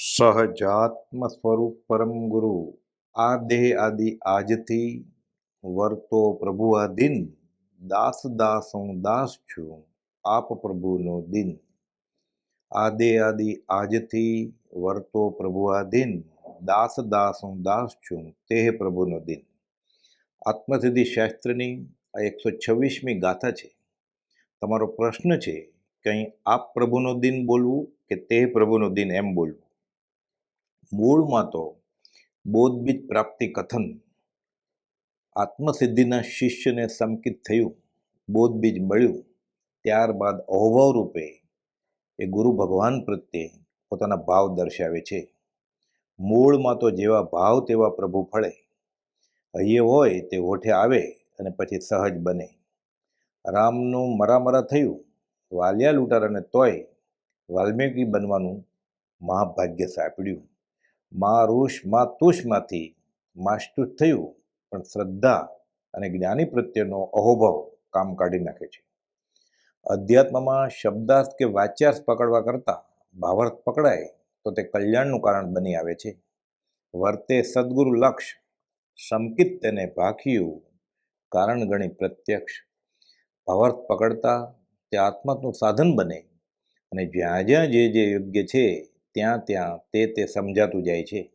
સહજાત્મ સ્વરૂપ પરમ ગુરુ. આ દેહ આદિ આજથી વર્તો પ્રભુ દિન. દાસ દાસ હું દાસ છું આપ પ્રભુનો દિન. આ દેહ આદિ આજથી વર્તો પ્રભુ દિન. દાસ દાસ હું દાસ છું તે પ્રભુનો દિન. આત્મસિદ્ધિ શાસ્ત્રની આ એકસો છવ્વીસમી ગાથા છે. તમારો પ્રશ્ન છે કે અહીં આપ પ્રભુનો દિન બોલવું કે તે પ્રભુનો દિન એમ બોલવું? મૂળમાં તો બોધબીજ પ્રાપ્તિ કથન, આત્મસિદ્ધિના શિષ્યને સંકિત થયું, બોધબીજ મળ્યું. ત્યારબાદ અહોભાવ રૂપે એ ગુરુ ભગવાન પ્રત્યે પોતાના ભાવ દર્શાવે છે. મૂળમાં તો જેવા ભાવ તેવા પ્રભુ ફળે. હૈયે હોય તે હોઠે આવે અને પછી સહજ બને. રામનું મરામરા થયું, વાલિયા લૂંટારાને તોય વાલ્મીકી બનવાનું મહાભાગ્ય સાંપડ્યું. મા ઋષ, મા તુષમાંથી માસ્તુષ થયું, પણ શ્રદ્ધા અને જ્ઞાની પ્રત્યેનો અહોભાવ કામ કાઢી નાખે છે. અધ્યાત્મમાં શબ્દાર્થ કે વાચ્યાર્થ પકડવા કરતાં ભાવાર્થ પકડાય તો તે કલ્યાણનું કારણ બની આવે છે. વર્તે સદગુરુ લક્ષ, સંકિત તેને ભાખ્યું, કારણ ગણી પ્રત્યક્ષ. ભાવાર્થ પકડતા તે આત્માનું સાધન બને અને જ્યાં જ્યાં જે જે યોગ્ય છે ત્યાં ત્યાં તે તે સમજાતું જાય છે.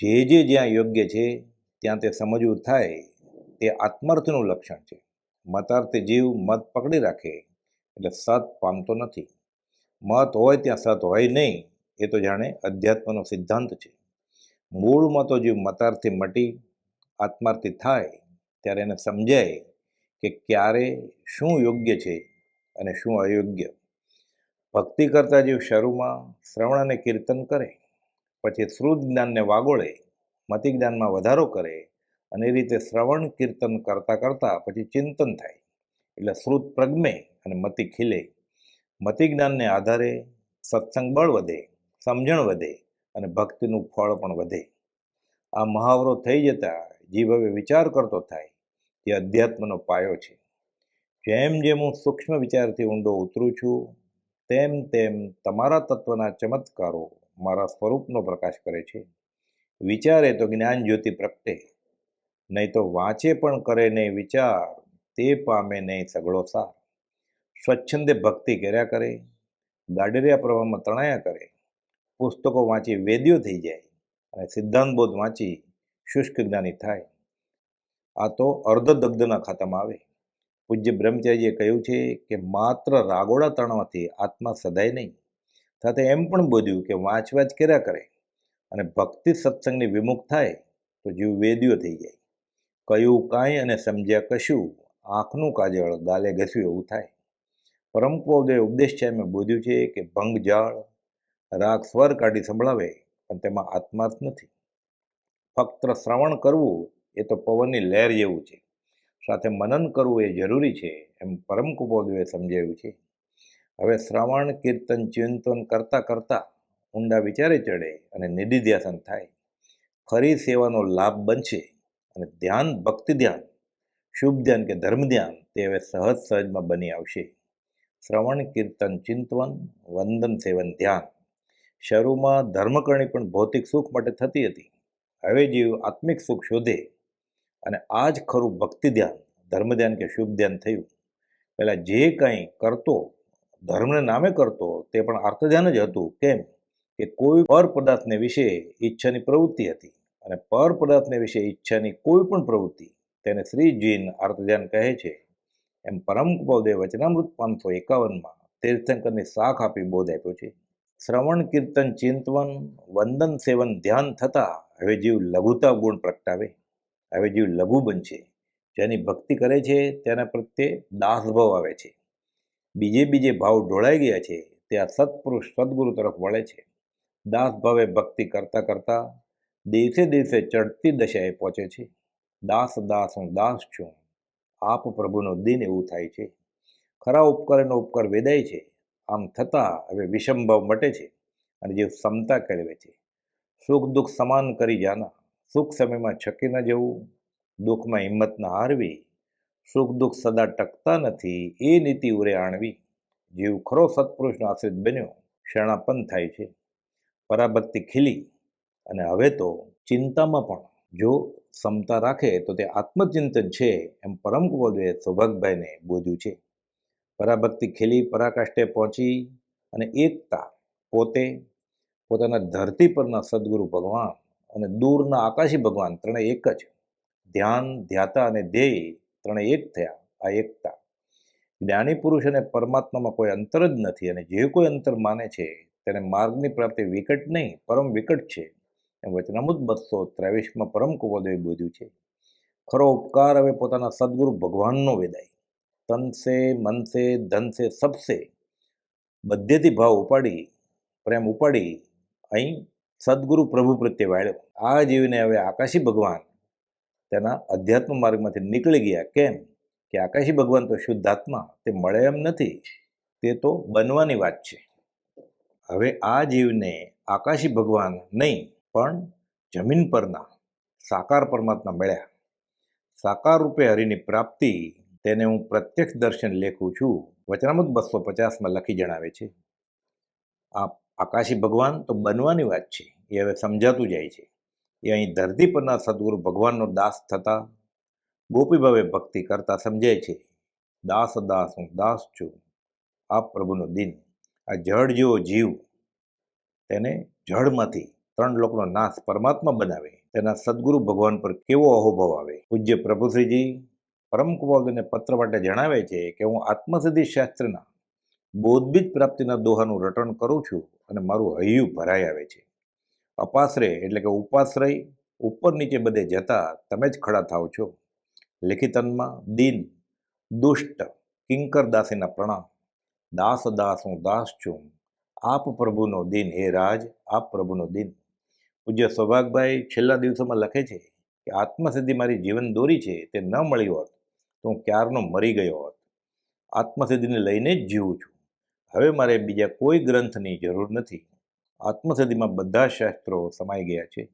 જે જે જ્યાં યોગ્ય છે, ત્યાં તે સમજવું થાય, તે આત્મર્થનું લક્ષણ છે. મતાર્થે જીવ મત પકડી રાખે, એટલે સત પામતો નથી. મત હોય ત્યાં સત હોય નહીં, એ તો જાણે અધ્યાત્મનો સિદ્ધાંત છે. મૂળમાં તો જીવ મતાર્થી મટી, આત્માર્થી થાય, ત્યારે એને સમજાય કે ક્યારે શું યોગ્ય છે અને શું અયોગ્ય. ભક્તિ કરતા જીવ શરૂમાં શ્રવણ અને કીર્તન કરે, પછી શ્રુત જ્ઞાનને વાગોળે મતિ જ્ઞાનમાં વધારો કરે અને એ રીતે શ્રવણ, કીર્તન કરતાં કરતાં પછી ચિંતન થાય. એટલે શ્રુત પ્રગમે અને મતિ ખીલે. મતિ જ્ઞાનને આધારે સત્સંગ બળ વધે, સમજણ વધે અને ભક્તિનું ફળ પણ વધે. આ મહાવરો થઈ જતા જીવ હવે વિચાર કરતો થાય તે અધ્યાત્મનો પાયો છે. જેમ જેમ હું સૂક્ષ્મ વિચારથી ઊંડો ઉતરું છું તેમ તેમ તમારા તત્વના ચમત્કારો મારા સ્વરૂપનો પ્રકાશ કરે છે. વિચારે તો જ્ઞાન જ્યોતિ પ્રગટે, નહીં તો વાંચે પણ કરે નહીં વિચાર, તે પામે નહીં સગળો સાર. સ્વચ્છંદે ભક્તિ કર્યા કરે ગાડરિયા પ્રવાહમાં તણાયા કરે, પુસ્તકો વાંચી વેદ્યો થઈ જાય અને સિદ્ધાંત બોધ વાંચી શુષ્ક જ્ઞાની થાય. આ તો અર્ધદગ્ધના ખાતામાં આવે. પૂજ્ય બ્રહ્મચારીએ કહ્યું છે કે માત્ર રાગોડા તણવાથી આત્મા સદાય નહીં. સાથે એમ પણ બોધ્યું કે વાંચ વાંચ કર્યા કરે અને ભક્તિ સત્સંગની વિમુખ થાય તો જીવ વેદ્યો થઈ જાય. કયું કાંઈ અને સમજ્યા કશું આંખનું કાજળ ગાલે ઘસ્યું એવું થાય. પરમ પૌદે ઉપદેશ છે મેં બોધ્યું છે કે ભંગ જાળ, રાગ સ્વર કાઢી સંભળાવે પણ તેમાં આત્માર્થ નથી. ફક્ત શ્રવણ કરવું એ તો પવનની લહેર જેવું છે. સાથે મનન કરવું એ જરૂરી છે, એમ પરમ કુપોદવે સમજાવ્યું છે. હવે શ્રવણ, કીર્તન, ચિંતન કરતાં કરતાં ઊંડા વિચારે ચડે અને નિધિધ્યાસન થાય. ખરી સેવાનો લાભ બનશે અને ધ્યાન, ભક્તિ ધ્યાન, શુભ ધ્યાન કે ધર્મ ધ્યાન તે હવે સહજ સહજમાં બની આવશે. શ્રવણ, કીર્તન, ચિંતવન, વંદન, સેવન, ધ્યાન શરૂમાં ધર્મકરણી પણ ભૌતિક સુખ માટે થતી હતી. હવે જીવ આત્મિક સુખ શોધે અને આ જ ખરું ભક્તિ ધ્યાન ધર્મ ધ્યાન કે શુભ ધ્યાન થયું. પહેલાં જે કંઈ કરતો, ધર્મને નામે કરતો, તે પણ અર્થ ધ્યાન જ હતું. કેમ? કે કોઈ પર પદાર્થને વિશે ઈચ્છાની પ્રવૃત્તિ હતી અને પર પદાર્થને વિશે ઈચ્છાની કોઈ પણ પ્રવૃત્તિ, તેને શ્રી જીન અર્થ ધ્યાન કહે છે. એમ પરમ કુપોદે વચનામૃત પાંચસો એકાવનમાં તીર્થંકરની શાખ આપી બોધ આપ્યો છે. શ્રવણ, કીર્તન, ચિંતવન, વંદન, સેવન, ધ્યાન થતાં હવે જીવ લઘુતા ગુણ પ્રગટાવે. હવે જીવ લઘુ બનશે, જેની ભક્તિ કરે છે, તેના પ્રત્યે દાસભાવ આવે છે. બીજે બીજે ભાવ ઢોળાઈ ગયા છે તે આ સત્પુરુષ સદગુરુ તરફ વળે છે. દાસ ભાવે ભક્તિ કરતાં કરતાં દિવસે દિવસે ચડતી દશાએ પહોંચે છે. દાસ દાસ હું દાસ છું. આપ પ્રભુનો દિન એવું થાય છે. ખરા ઉપકારનો ઉપકાર વેદાય છે. આમ થતાં હવે વિષમભાવ મટે છે અને જે સમતા કેળવે છે. સુખ દુઃખ સમાન કરી જાના. સુખ સમયમાં છકી ન જવું, દુઃખમાં હિંમત ન હારવી, સુખ દુઃખ સદા ટકતા નથી, એ નીતિ ઉરે આણવી. જીવ ખરો સત્પુરુષનો આશ્રિત બન્યો, શરણાપન થાય છે. પરાભક્તિ ખીલી, અને હવે તો ચિંતામાં પણ. જો ક્ષમતા રાખે તો તે આત્મચિંતન છે એમ પરમ કુવદે સૌભાગભાઈને બોધ્યું છે. પરાભક્તિ ખીલી, પરાકાષ્ઠે પહોંચી, અને એકતા પોતે પોતાના ધરતી પરના સદગુરુ ભગવાન અને દૂરના આકાશી ભગવાન ત્રણે એક જ. ધ્યાન, ધ્યાતા અને ધ્યેય ત્રણે એક થયા, આ એકતા. જ્ઞાની પુરુષ અને પરમાત્મામાં કોઈ અંતર જ નથી અને જે કોઈ અંતર માને છે તેને માર્ગની પ્રાપ્તિ વિકટ નહીં, પરમ વિકટ છે. એમ વચનામૃત બસો ત્રેવીસમાં પરમ કુવોદયે બોધ્યું છે. ખરો ઉપકાર હવે પોતાના સદગુરુ ભગવાનનો વેદાય. તન સે, મન સે, ધન સે સબસે બધેથી ભાવ ઉપાડી, પ્રેમ ઉપાડી, અહીં સદગુરુ પ્રભુ પ્રત્યે વાળ્યો. આ જીવને હવે આકાશી ભગવાન તેના અધ્યાત્મ માર્ગમાંથી નીકળી ગયા. કેમ? કે આકાશી ભગવાન તો શુદ્ધાત્મા તે મળે એમ નથી. તે તો બનવાની વાત છે. હવે આ જીવને આકાશી ભગવાન નહીં, પણ જમીન પરના, સાકાર પરમાત્મા મળ્યા. સાકાર રૂપે હરિની પ્રાપ્તિ તેને હું પ્રત્યક્ષ દર્શન લેખું છું. વચનામૃત બસો પચાસમાં લખી જણાવે છે. આ આકાશી ભગવાન તો બનવાની વાત છે. એ હવે સમજાતું જાય છે. એ અહીં ધરતી પરના સદગુરુ ભગવાનનો દાસ થતા ગોપીભાવે ભક્તિ કરતા સમજાય છે. દાસ દાસ, હું દાસ છું. આ પ્રભુનો દિન. આ જળ જેવો જીવ તેને જળમાંથી ત્રણ લોકનો નાશ પરમાત્મા બનાવે. તેના સદગુરુ ભગવાન પર કેવો અહોભાવ આવે? પૂજ્ય પ્રભુશ્રીજી, પરમ કુમારને પત્ર માટે જણાવે છે કે, હું આત્મસિદ્ધિ શાસ્ત્રના બોધબીજ પ્રાપ્તિના દોહાનું રટણ કરું છું અને મારું હૈયું ભરાઈ આવે છે. અપાશ્રય એટલે કે ઉપાશ્રય ઉપર નીચે બધે જતા તમે જ ખડા થાવ છો. લેખિતનમાં દિન, દુષ્ટ, કિંકર દાસીના પ્રણામ. દાસ દાસ હું દાસ છું. આપ પ્રભુનો દિન, હે રાજ, આપ પ્રભુનો દિન. પૂજ્ય સૌભાગભાઈ છેલ્લા દિવસોમાં લખે છે કે આત્મસિદ્ધિ મારી જીવન દોરી છે, તે ન મળી હોત તો હું ક્યારનો મરી ગયો હોત. આત્મસિદ્ધિને લઈને જ જીવું છું. હવે મારે બીજા કોઈ ગ્રંથની જરૂર નથી. આત્મસિદ્ધિમાં બધા શાસ્ત્રો સમાઈ ગયા છે.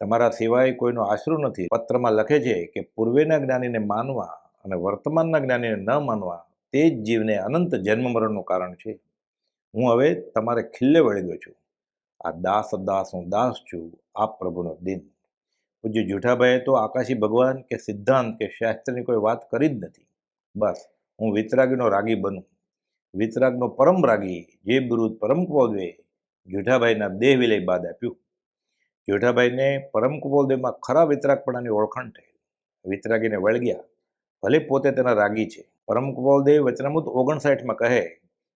તમારા સિવાય કોઈનો આશરો નથી. પત્રમાં લખે છે કે પૂર્વેના જ્ઞાનીને માનવા અને વર્તમાનના જ્ઞાનીને ન માનવા તે જ જીવને અનંત જન્મ મરણનું કારણ છે. હું હવે તમારે ખિલ્લે વળી ગયો છું. આ દાસ દાસ હું દાસ છું આ પ્રભુનો દિન. પૂજ્ય જૂઠાભાઈએ તો આકાશી ભગવાન કે સિદ્ધાંત કે શાસ્ત્રની કોઈ વાત કરી જ નથી. બસ, હું વિતરાગીનો રાગી બનું. વિતરાગનો પરમ રાગી, જે બિરુદ પરમ કુવોદવે જૂઠાભાઈના દેહ વિલય બાદ આપ્યું. જેઠાભાઈને પરમ કુબોલદેવમાં ખરા વિતરાગપણાની ઓળખાણ થઈ વિતરાગીને વળગ્યા, ભલે પોતે તેના રાગી છે, પરમ કુબોલદેવ વચનામૃત ઓગણસાઠમાં કહે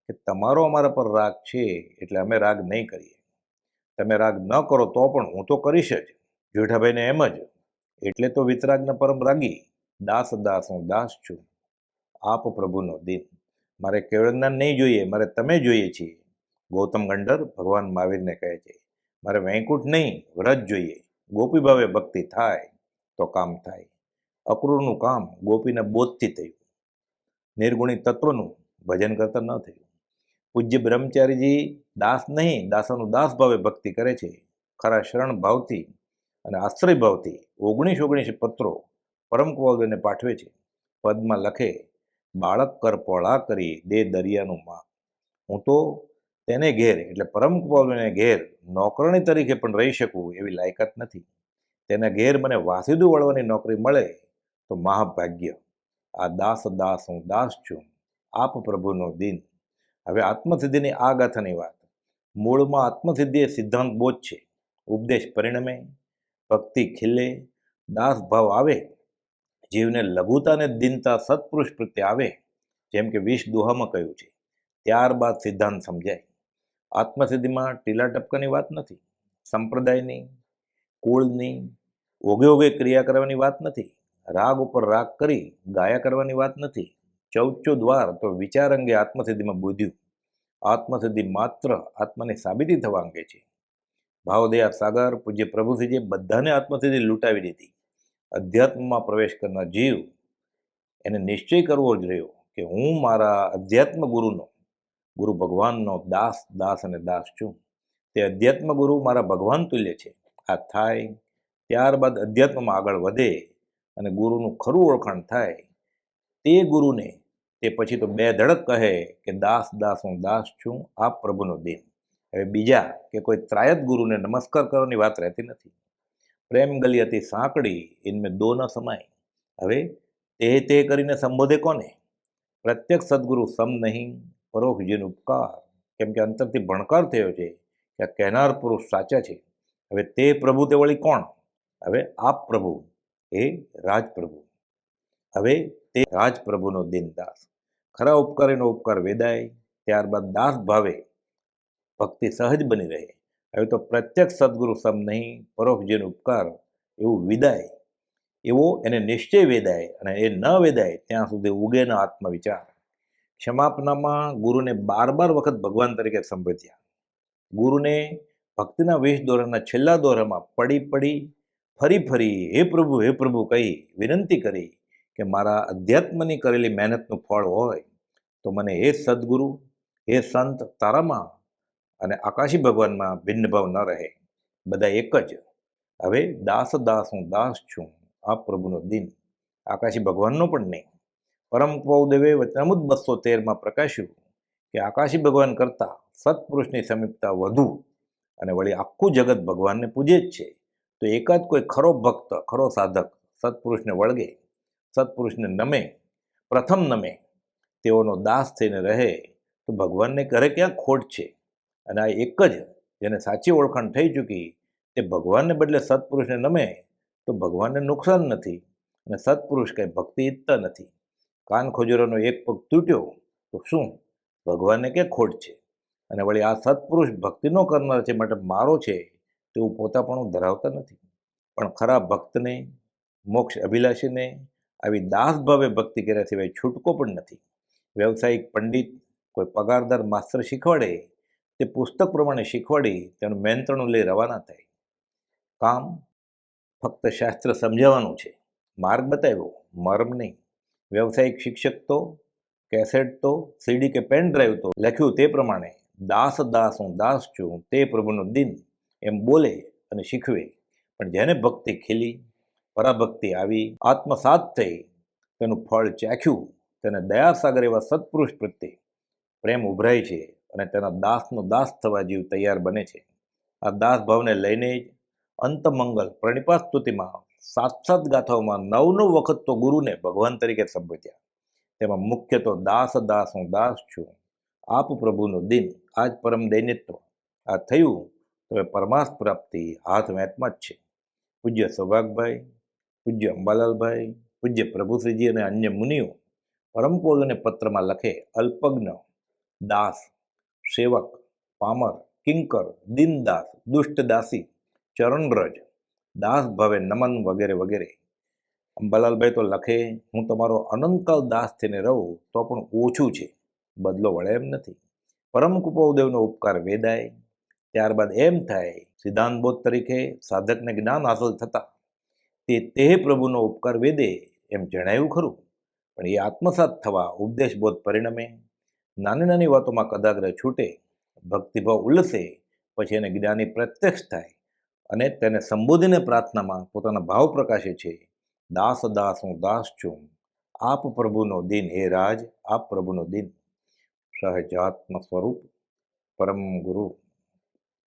કે, તમારો અમારા પર રાગ છે, એટલે અમે રાગ નહીં કરીએ. તમે રાગ ન કરો તો પણ હું તો કરીશ જ. જેઠાભાઈને એમ જ, એટલે તો વિતરાગના પરમ રાગી, દાસ દાસ હું દાસ છું. આપ પ્રભુનો દિન. મારે કેવળ જ્ઞાન નહીં જોઈએ, મારે તમે જોઈએ છીએ. ગૌતમ ગંડર ભગવાન મહાવીરને કહે છે, મારે વૈકુંઠ નહીં, વ્રત જોઈએ. ગોપી ભાવે ભક્તિ થાય, તો કામ થાય. અક્રૂરનું કામ ગોપીને બોધથી થયું. નિર્ગુણી તત્વનું ભજન કરતા ન થયું. પૂજ્ય બ્રહ્મચારીજી દાસ નહીં, દાસાનું દાસ ભાવે ભક્તિ કરે છે. ખરા શરણ ભાવથી અને આશ્રય ભાવથી ઓગણીસ ઓગણીસ પત્રો પરમ કુવાલદેવને પાઠવે છે. પદમાં લખે, બાળક કર પોળા કરી દે દરિયાનું માં હું તો તેને ઘેર, એટલે પરમ કુવાલને ઘેર નોકરણી તરીકે પણ રહી શકું એવી લાયકાત નથી. તેના ઘેર મને વાસીદું વળવાની નોકરી મળે તો મહાભાગ્ય. આ દાસ દાસ હું દાસ છું. આપ પ્રભુનો દિન. હવે આત્મસિદ્ધિની આ ગાથાની વાત. મૂળમાં આત્મસિદ્ધિ એ સિદ્ધાંત બોધ છે. ઉપદેશ પરિણમે, ભક્તિ ખીલે, દાસ ભાવ આવે, જીવને લઘુતા અને દિનતા સત્પુરુષ પ્રત્યે આવે, જેમ કે વિષ દોહામાં કહ્યું છે. ત્યારબાદ સિદ્ધાંત સમજાય. આત્મસિદ્ધિમાં ટીલા ટપકાની વાત નથી, સંપ્રદાયની, કુળની ઓગે ઓગે ક્રિયા કરવાની વાત નથી, રાગ ઉપર રાગ કરી ગાયા કરવાની વાત નથી, ચૌચો દ્વાર તો વિચાર અંગે આત્મસિદ્ધિમાં બોધ્યું આત્મસિદ્ધિ માત્ર આત્માની સાબિતી થવા અંગે છે. ભાવદયા સાગર પૂજ્ય પ્રભુશ્રીજીએ બધાને આત્મસિદ્ધિ લૂંટાવી દીધી. અધ્યાત્મમાં પ્રવેશ કરનાર જીવ એને નિશ્ચય કરવો જ રહ્યો કે હું મારા અધ્યાત્મ ગુરુનો ગુરુ ભગવાનનો દાસ દાસ અને દાસ છું. તે અધ્યાત્મ ગુરુ મારા ભગવાન તુલ્ય છે. આ થાય ત્યારબાદ અધ્યાત્મમાં આગળ વધે અને ગુરુનું ખરું ઓળખાણ થાય તે ગુરુને તે પછી તો બે ધડક કહે કે દાસ દાસ હું દાસ છું આ પ્રભુનો દિન હવે બીજા કે કોઈ ત્રાયત ગુરુને નમસ્કાર કરવાની વાત રહેતી નથી. પ્રેમ ગલી હતી સાંકડી ઇનમેં દો ન સમાય. હવે તે તે કરીને સંબોધે કોને? પ્રત્યક્ષ સદગુરુ સમ નહીં પરોક્ષ જેન ઉપકાર, કેમ કે અંતરથી ભણકાર થયો છે કે આ કહેનાર પુરુષ સાચા છે. હવે તે પ્રભુ તે વળી કોણ? હવે આપ પ્રભુ, એ રાજપ્રભુ. હવે તે રાજપ્રભુનો દિનદાસ ખરા ઉપકાર એનો ઉપકાર વેદાય, ત્યારબાદ દાસ ભાવે ભક્તિ સહજ બની રહે. હવે તો પ્રત્યક્ષ સદગુરુ સમ નહીં પરોખજીનો ઉપકાર એવું વિદાય. એવો એને નિશ્ચય વેદાય અને એ ન વેદાય, ત્યાં સુધી ઉગેનો આત્મવિચાર. ક્ષમાપનામાં ગુરુને બાર બાર વખત ભગવાન તરીકે સંબોધ્યા. ગુરુને ભક્તિના વેશ દોરાના છેલ્લા દોરામાં પડી પડી ફરી ફરી હે પ્રભુ હે પ્રભુ કહી વિનંતી કરી કે મારા અધ્યાત્મની કરેલી મહેનતનું ફળ હોય તો મને હે સદગુરુ, હે સંત તારામાં અને આકાશી ભગવાનમાં ભિન્ન ભાવ ન રહે. બધા એક જ. હવે દાસ દાસ હું દાસ છું આ પ્રભુનો દિન. આકાશી ભગવાનનો પણ નહીં. પરમ પૌદેવે વચનામુદ બસો તેરમાં પ્રકાશ્યું કે આકાશી ભગવાન કરતાં સત્પુરુષની સમીપતા વધુ અને વળી આખું જગત ભગવાનને પૂજે જ છે. તો એકાદ કોઈ ખરો ભક્ત, ખરો સાધક સત્પુરુષને વળગે, સત્પુરુષને નમે, પ્રથમ નમે, તેઓનો દાસ થઈને રહે, તો ભગવાનને કરે ક્યાં ખોટ છે? અને આ એક જ જેને સાચી ઓળખાણ થઈ ચૂકી, તે ભગવાનને બદલે સત્પુરુષને નમે, તો ભગવાનને નુકસાન નથી અને સત્પુરુષ કંઈ ભક્તિ ઈચ્છતા નથી. કાન ખોજરોનો એક પગ તૂટ્યો, તો શું? ભગવાનને કે ખોટ છે? અને વળી આ સત્પુરુષ ભક્તિનો કરનાર છે માટે મારો છે તેવું પોતાપણું ધરાવતા નથી. પણ ખરા ભક્તને, મોક્ષ અભિલાષીને, આવી દાસ ભાવે ભક્તિ કર્યા સિવાય છૂટકો પણ નથી. વ્યવસાયિક પંડિત, કોઈ પગારદાર માસ્તર શીખવાડે, તે પુસ્તક પ્રમાણે શીખવાડી, તેનું નિયંત્રણ લઈ રવાના થાય. કામ ફક્ત શાસ્ત્ર સમજાવવાનું છે. માર્ગ બતાવ્યો, મર્મ નહીં. વ્યવસાયિક શિક્ષક તો કેસેટ તો સીડી કે પેન ડ્રાઈવ તો લખ્યું તે પ્રમાણે, દાસ દાસ હું દાસ છું, તે પ્રભુનો દિન એમ બોલે અને શીખવે. પણ જેને ભક્તિ ખીલી, પરાભક્તિ આવી, આત્મસાત થઈ, તેનું ફળ ચાખ્યું, તેને દયાસાગર એવા સત્પુરુષ પ્રત્યે પ્રેમ ઉભરાય છે અને તેના દાસનો દાસ થવા જીવ તૈયાર બને છે. આ દાસ ભાવને લઈને જ અંતમંગલ પ્રણિપાત સ્તુતિમાં સાત સાત ગાથાઓમાં નવ નવ વખત તો ગુરુને ભગવાન તરીકે સંબોધ્યા. તેમાં મુખ્ય તો દાસ દાસ, હું દાસ છું. આપ પ્રભુનું દિન, આજ પરમ દૈનિત્વ આ થયું તો એ પરમાર્થ પ્રાપ્તિ હાથ વેંતમાં જ છે. પૂજ્ય સૌભાગભાઈ, પૂજ્ય અંબાલાલભાઈ, પૂજ્ય પ્રભુશ્રીજી અને અન્ય મુનિઓ, પરમ પત્રમાં લખે, અલ્પજ્ઞ, દાસ, સેવક, પામર, કિંકર, દીનદાસ, દુષ્ટદાસી ચરણરજ દાસ ભાવે નમન વગેરે વગેરે. અંબાલાલભાઈ તો લખે, હું તમારો અનંતકાળ દાસ થઈને રહું તો પણ ઓછું છે, બદલો વળે એમ નથી. પરમ કુપોદેવનો ઉપકાર વેદાય. ત્યારબાદ એમ થાય સિદ્ધાંતબોધ તરીકે સાધકને જ્ઞાન હાંસલ થતાં. તે તે પ્રભુનો ઉપકાર વેદે એમ જણાયું ખરું. પણ એ આત્મસાત થવા ઉપદેશબોધ પરિણમે. નાની નાની વાતોમાં કદાગ્ર છૂટે, ભક્તિભાવ ઉલ્લસે પછી એને જ્ઞાની પ્રત્યક્ષ થાય. અને તેને સંબોધીને પ્રાર્થનામાં પોતાના ભાવ પ્રકાશે છે, દાસ દાસ હું દાસ છું. આપ પ્રભુનો દિન હે રાજ, આપ પ્રભુનો દિન. સહજાત્મ સ્વરૂપ પરમ ગુરુ